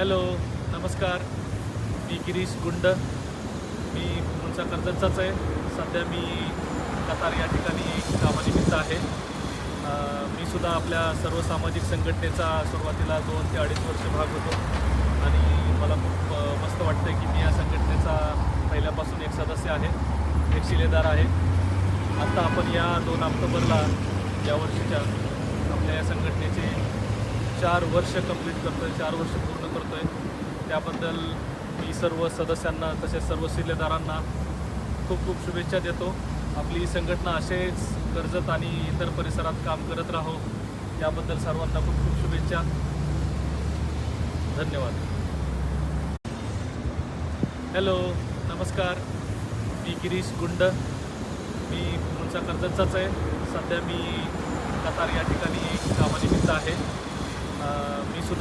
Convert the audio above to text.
Hello नमस्कार. मी गिरीश गुंड. मी मुंचा कर्जतचाच आहे. सध्या मी कतार या ठिकाणी कामानिमित्त आहे. मी सुद्धा आपल्या सर्व सामाजिक संघटनेचा सुरुवातीला दोन ते अडीच वर्ष भाग होतो. आणि मला खूप मस्त वाटतं की मी या संघटनेचा पहिल्यापासून एक सदस्य आहे एक शिलेदार आहे. आत्ता आपण या दोन ऑक्टोबरला या वर्षीच्या आपल्या या संघटनेचे चार वर्ष कंप्लीट करतो आहे चार वर्ष पूर्ण करतो आहे त्याबद्दल मी सर्व सदस्यांना तसेच सर्व शिलेदारांना खूप खूप शुभेच्छा देतो. आपली संघटना असेच कर्जत आणि इतर परिसरात काम करत राहो. याबद्दल सर्वांना खूप खूप शुभेच्छा. धन्यवाद. हॅलो नमस्कार. मी गिरीश गुंड. मी तुमचा कर्जतचाच आहे. सध्या मी कतार या ठिकाणी कामानिमित्त आहे. अ, मी सुद्धा